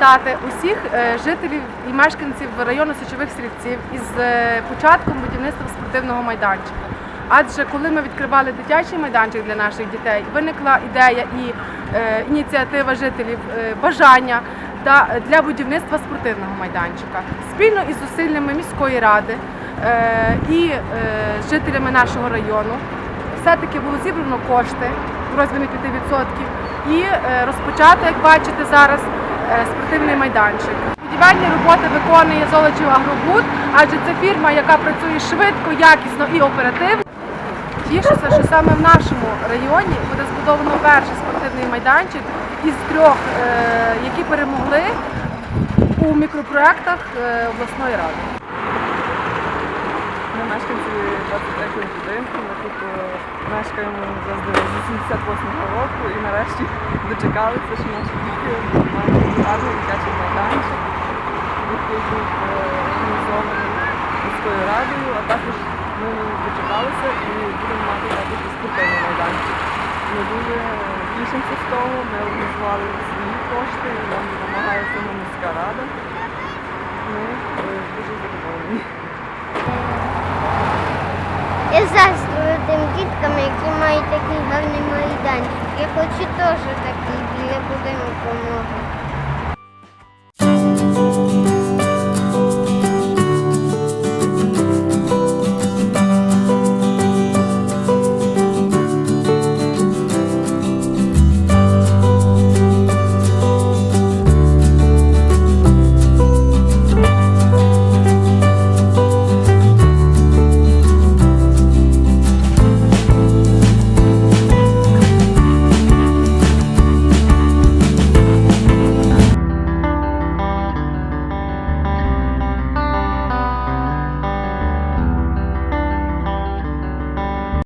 привітати усіх е, жителів і мешканців району Січових Стрільців із е, початком будівництва спортивного майданчика. Адже коли ми відкривали дитячий майданчик для наших дітей, виникла ідея і е, ініціатива жителів, бажання та для будівництва спортивного майданчика спільно із зусиллями міської ради і жителями нашого району все-таки було зібрано кошти в розмірі 5% і розпочато, як бачите зараз, спортивний майданчик. Будівельні роботи виконує Золочів Агробуд, адже це фірма, яка працює швидко, якісно і оперативно. Тішуся, що саме в нашому районі буде збудовано перший спортивний майданчик із трьох, е, які перемогли у мікропроектах е, обласної ради. Ми мешканці 23-го будинку. Ми тут е, мешкаємо з 88-го року і нарешті дочекалися, що наші дітки мають гарний дитячий майданчик, який був е, організований міською радою, а також ми дочекалися і будемо мати також спортивний майданчик. Ми дуже тішимося з того, ми організували свої кошти, нам допомагає саме міська рада. Ми е, дуже задоволені. Я заздрю тим діткам, які мають такий гарний майданчик. Я хочу теж такий біля будинку мого.